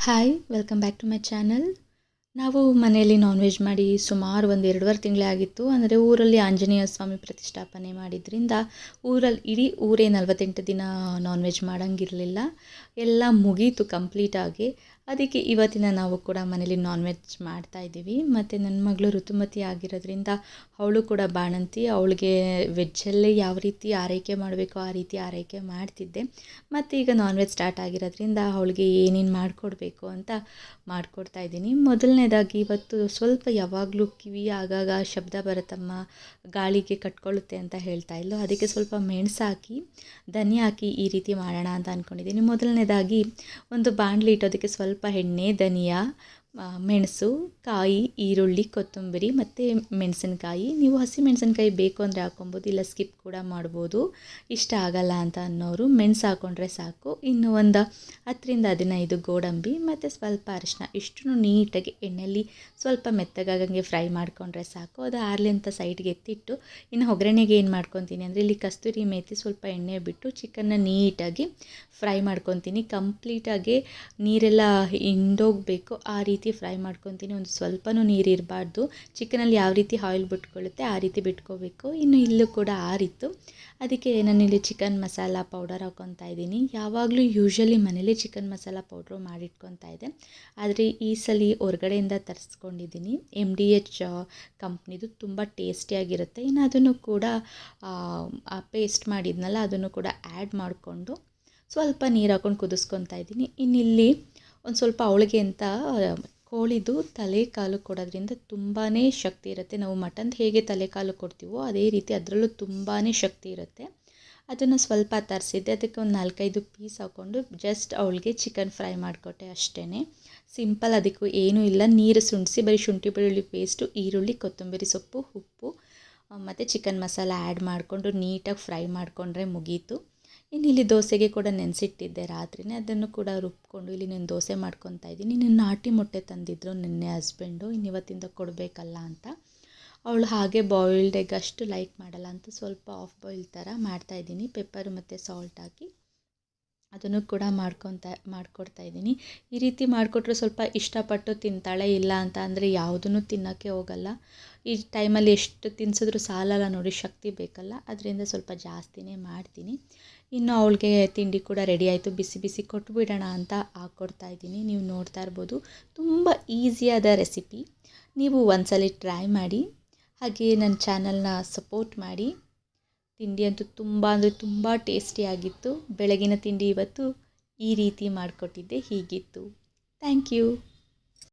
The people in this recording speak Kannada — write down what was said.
Hi welcome back to my channel ನಾವು ಮನೆಯಲ್ಲಿ ನಾನ್ ವೆಜ್ ಮಾಡಿ ಸುಮಾರು ಒಂದು ಎರಡೂವರೆ ತಿಂಗಳೇ ಆಗಿತ್ತು. ಅಂದರೆ ಊರಲ್ಲಿ ಆಂಜನೇಯ ಸ್ವಾಮಿ ಪ್ರತಿಷ್ಠಾಪನೆ ಮಾಡಿದ್ರಿಂದ ಊರಲ್ಲಿ ಇಡೀ ಊರೇ ನಲವತ್ತೆಂಟು ದಿನ ನಾನ್ ವೆಜ್ ಮಾಡೋಂಗಿರಲಿಲ್ಲ. ಎಲ್ಲ ಮುಗೀತು ಕಂಪ್ಲೀಟಾಗಿ ಅದಕ್ಕೆ ಇವತ್ತಿನ ನಾವು ಕೂಡ ಮನೇಲಿ ನಾನ್ ವೆಜ್ ಮಾಡ್ತಾ ಇದ್ದೀವಿ. ಮತ್ತು ನನ್ನ ಮಗಳು ಋತುಮತಿ ಆಗಿರೋದ್ರಿಂದ ಅವಳು ಕೂಡ ಬಾಣಂತಿ. ಅವಳಿಗೆ ವೆಜ್ಜಲ್ಲೇ ಯಾವ ರೀತಿ ಆರೈಕೆ ಮಾಡಬೇಕು ಆ ರೀತಿ ಆರೈಕೆ ಮಾಡ್ತಿದ್ದೆ. ಮತ್ತು ಈಗ ನಾನ್ ವೆಜ್ ಸ್ಟಾರ್ಟ್ ಆಗಿರೋದ್ರಿಂದ ಅವಳಿಗೆ ಏನೇನು ಮಾಡಿಕೊಡ್ಬೇಕು ಅಂತ ಮಾಡಿಕೊಡ್ತಾ ಇದ್ದೀನಿ. ಮೊದಲನೇದಾಗಿ ಇವತ್ತು ಸ್ವಲ್ಪ ಯಾವಾಗಲೂ ಕಿವಿ ಆಗಾಗ ಶಬ್ದ ಬರುತ್ತಮ್ಮ ಗಾಳಿಗೆ ಕಟ್ಕೊಳ್ಳುತ್ತೆ ಅಂತ ಹೇಳ್ತಾ ಇದ್ಲು. ಅದಕ್ಕೆ ಸ್ವಲ್ಪ ಮೆಣಸು ಹಾಕಿ, ಧನಿಯಾ ಹಾಕಿ ಈ ರೀತಿ ಮಾಡೋಣ ಅಂತ ಅಂದ್ಕೊಂಡಿದ್ದೀನಿ ಮೊದಲನೇದಾಗಿ ಒಂದು ಬಾಣಲಿ ಇಟ್ಟೋದಕ್ಕೆ ಸ್ವಲ್ಪ ಎಣ್ಣೆ ಧನಿಯಾ ಆ, ಮೆಣಸು, ಕಾಯಿ, ಈರುಳ್ಳಿ, ಕೊತ್ತಂಬರಿ ಮತ್ತು ಮೆಣಸಿನ್ಕಾಯಿ. ನೀವು ಹಸಿ ಮೆಣಸಿನ್ಕಾಯಿ ಬೇಕು ಅಂದರೆ ಹಾಕೊಬೋದು ಇಲ್ಲ ಸ್ಕಿಪ್ ಕೂಡ ಮಾಡ್ಬೋದು. ಇಷ್ಟ ಆಗಲ್ಲ ಅಂತ ಅನ್ನೋರು ಮೆಣಸು ಹಾಕ್ಕೊಂಡ್ರೆ ಸಾಕು. ಇನ್ನು ಒಂದು ಹತ್ತರಿಂದ ಹದಿನೈದು ಗೋಡಂಬಿ ಮತ್ತು ಸ್ವಲ್ಪ ಅರಿಶಿನ ಇಷ್ಟನ್ನು ನೀಟಾಗಿ ಎಣ್ಣೆಯಲ್ಲಿ ಸ್ವಲ್ಪ ಮೆತ್ತಗಾಗಂಗೆ ಫ್ರೈ ಮಾಡಿಕೊಂಡ್ರೆ ಸಾಕು. ಅದು ಆರ್ಲಿ ಅಂತ ಸೈಡ್ಗೆ ಎತ್ತಿಟ್ಟು ಇನ್ನು ಒಗ್ಗರಣೆಗೆ ಏನು ಮಾಡ್ಕೊತೀನಿ ಅಂದರೆ ಇಲ್ಲಿ ಕಸ್ತೂರಿ ಮೇಥಿ ಸ್ವಲ್ಪ ಎಣ್ಣೆ ಬಿಟ್ಟು ಚಿಕನ್ನ ನೀಟಾಗಿ ಫ್ರೈ ಮಾಡ್ಕೊತೀನಿ. ಕಂಪ್ಲೀಟಾಗಿ ನೀರೆಲ್ಲ ಹಿಂಡೋಗಬೇಕು ಆ ರೀತಿ ಫ್ರೈ ಮಾಡ್ಕೊತೀನಿ. ಒಂದು ಸ್ವಲ್ಪನೂ ನೀರು ಇರಬಾರ್ದು. ಚಿಕನಲ್ಲಿ ಯಾವ ರೀತಿ ಆಯಿಲ್ ಬಿಟ್ಕೊಳ್ಳುತ್ತೆ ಆ ರೀತಿ ಬಿಟ್ಕೋಬೇಕು. ಇನ್ನು ಇಲ್ಲೂ ಕೂಡ ಆರಿತ್ತು. ಅದಕ್ಕೆ ನಾನಿಲ್ಲಿ ಚಿಕನ್ ಮಸಾಲ ಪೌಡರ್ ಹಾಕ್ಕೊತಾ ಇದ್ದೀನಿ. ಯಾವಾಗಲೂ ಯೂಶ್ವಲಿ ಮನೇಲಿ ಚಿಕನ್ ಮಸಾಲ ಪೌಡ್ರು ಮಾಡಿಟ್ಕೊತಾ ಇದ್ದೆ. ಆದರೆ ಈ ಸಲ ಹೊರಗಡೆಯಿಂದ ತರಿಸ್ಕೊಂಡಿದ್ದೀನಿ. ಎಂ ಡಿ ಎಚ್ ಕಂಪ್ನಿದು ತುಂಬ ಟೇಸ್ಟಿಯಾಗಿರುತ್ತೆ. ಇನ್ನು ಅದನ್ನು ಕೂಡ ಪೇಸ್ಟ್ ಮಾಡಿದ್ನಲ್ಲ ಅದನ್ನು ಕೂಡ ಆ್ಯಡ್ ಮಾಡಿಕೊಂಡು ಸ್ವಲ್ಪ ನೀರು ಹಾಕ್ಕೊಂಡು ಕುದಿಸ್ಕೊತಾ ಇದ್ದೀನಿ. ಇನ್ನಿಲ್ಲಿ ಒಂದು ಸ್ವಲ್ಪ ಅವಳಿಗೆ ಅಂತ, ಕೋಳಿದು ತಲೆ ಕಾಲು ಕೊಡೋದ್ರಿಂದ ತುಂಬಾ ಶಕ್ತಿ ಇರುತ್ತೆ. ನಾವು ಮಟನ್ದು ಹೇಗೆ ತಲೆ ಕಾಲು ಕೊಡ್ತೀವೋ ಅದೇ ರೀತಿ ಅದರಲ್ಲೂ ತುಂಬಾ ಶಕ್ತಿ ಇರುತ್ತೆ. ಅದನ್ನು ಸ್ವಲ್ಪ ತರಿಸಿದ್ದೆ. ಅದಕ್ಕೆ ಒಂದು ನಾಲ್ಕೈದು ಪೀಸ್ ಹಾಕ್ಕೊಂಡು ಜಸ್ಟ್ ಅವಳಿಗೆ ಚಿಕನ್ ಫ್ರೈ ಮಾಡಿಕೊಟ್ಟೆ ಅಷ್ಟೇ ಸಿಂಪಲ್ ಅದಕ್ಕೂ ಏನೂ ಇಲ್ಲ. ನೀರು ಸುಣಿಸಿ, ಬರೀ ಶುಂಠಿ, ಬೆಳ್ಳುಳ್ಳಿ ಪೇಸ್ಟು ಈರುಳ್ಳಿ, ಕೊತ್ತಂಬರಿ ಸೊಪ್ಪು, ಉಪ್ಪು, ಮತ್ತು ಚಿಕನ್ ಮಸಾಲ ಆ್ಯಡ್ ಮಾಡಿಕೊಂಡು ನೀಟಾಗಿ ಫ್ರೈ ಮಾಡಿಕೊಂಡ್ರೆ ಮುಗೀತು. ಇನ್ನು ಇಲ್ಲಿ ದೋಸೆಗೆ ಕೂಡ ನೆನೆಸಿಟ್ಟಿದ್ದೆ ರಾತ್ರಿನೇ. ಅದನ್ನು ಕೂಡ ರುಬ್ಕೊಂಡು ಇಲ್ಲಿ ನಾನು ದೋಸೆ ಮಾಡ್ಕೊತಾ ಇದ್ದೀನಿ. ಇನ್ನು ನಾಟಿ ಮೊಟ್ಟೆ ತಂದಿದ್ರು ನಿನ್ನೆ ಹಸ್ಬೆಂಡು. ಇನ್ನು ಇವತ್ತಿಂದ ಕೊಡಬೇಕಲ್ಲ ಅಂತ. ಅವಳು ಹಾಗೆ ಬಾಯ್ಲ್ಡ್ ಎಗ್ ಅಷ್ಟು ಲೈಕ್ ಮಾಡಲ್ಲ ಅಂತ ಸ್ವಲ್ಪ ಆಫ್ ಬಾಯ್ಲ್ ಥರ ಮಾಡ್ತಾಯಿದ್ದೀನಿ ಪೆಪ್ಪರ್ ಮತ್ತು ಸಾಲ್ಟ್ ಹಾಕಿ. ಅದನ್ನು ಕೂಡ ಮಾಡ್ಕೊತ, ಮಾಡಿಕೊಡ್ತಾ ಇದ್ದೀನಿ. ಈ ರೀತಿ ಮಾಡಿಕೊಟ್ರೆ ಸ್ವಲ್ಪ ಇಷ್ಟಪಟ್ಟು ತಿಂತಾಳೆ ಇಲ್ಲ ಅಂತ ಅಂದರೆ ಯಾವುದನ್ನು ತಿನ್ನೋಕ್ಕೆ ಹೋಗಲ್ಲ. ಈ ಟೈಮಲ್ಲಿ ಎಷ್ಟು ತಿನ್ಸಿದ್ರೂ ಸಾಲಲ್ಲ ನೋಡಿ, ಶಕ್ತಿ ಬೇಕಲ್ಲ. ಅದರಿಂದ ಸ್ವಲ್ಪ ಜಾಸ್ತಿನೇ ಮಾಡ್ತೀನಿ. ಇನ್ನು ಅವಳಿಗೆ ತಿಂಡಿ ಕೂಡ ರೆಡಿ ಆಯಿತು. ಬಿಸಿ ಬಿಸಿ ಕೊಟ್ಟುಬಿಡೋಣ ಅಂತ ಹಾಕ್ಕೊಡ್ತಾ ಇದ್ದೀನಿ. ನೀವು ನೋಡ್ತಾ ಇರ್ಬೋದು. ತುಂಬ ಈಸಿಯಾದ ರೆಸಿಪಿ. ನೀವು ಒಂದ್ಸಲಿ ಟ್ರೈ ಮಾಡಿ. ಹಾಗೆ ನನ್ನ ಚಾನಲ್ನ ಸಪೋರ್ಟ್ ಮಾಡಿ. ತಿಂಡಿ ಅಂತೂ ತುಂಬ ಅಂದರೆ ತುಂಬ ಟೇಸ್ಟಿಯಾಗಿತ್ತು ಬೆಳಗಿನ ತಿಂಡಿ ಇವತ್ತು ಈ ರೀತಿ ಮಾಡಿಕೊಟ್ಟಿದ್ದೆ, ಹೀಗಿತ್ತು. Thank you